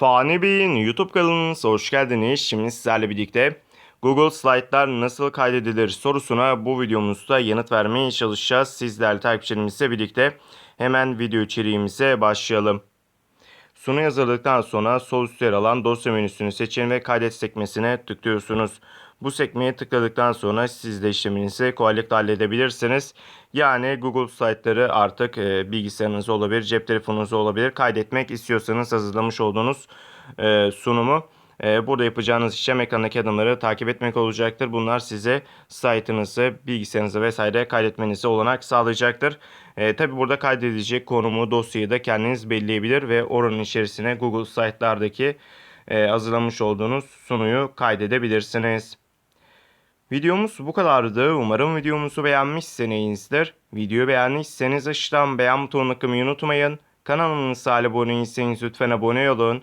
Fani Bey'in YouTube kanalınıza hoş geldiniz. Şimdi sizlerle birlikte Google Slide'lar nasıl kaydedilir sorusuna bu videomuzda yanıt vermeye çalışacağız. Siz değerli takipçilerimizle birlikte hemen video içeriğimize başlayalım. Sunu yazıldıktan sonra sol üstte yer alan dosya menüsünü seçin ve kaydet sekmesine tıklıyorsunuz. Bu sekmeye tıkladıktan sonra siz de işleminizi kolaylıkla halledebilirsiniz. Yani Google Slide'ları artık e, bilgisayarınızda olabilir, cep telefonunuzda olabilir. Kaydetmek istiyorsanız hazırlamış olduğunuz e, sunumu burada yapacağınız işlem ekrandaki adımları takip etmek olacaktır. Bunlar size site'ınızı, bilgisayarınızı vesaire kaydetmenize olanak sağlayacaktır. E, Tabi burada kaydedilecek konumu, dosyayı da kendiniz belirleyebilir ve oranın içerisine Google Slide'lardaki e, hazırlamış olduğunuz sunuyu kaydedebilirsiniz. Videomuz bu kadardı. Umarım videomuzu beğenmişsinizdir. Videoyu beğendiyseniz aşağıdan beğen butonuna tıklamayı unutmayın. Kanalımıza abone değilseniz lütfen abone olun.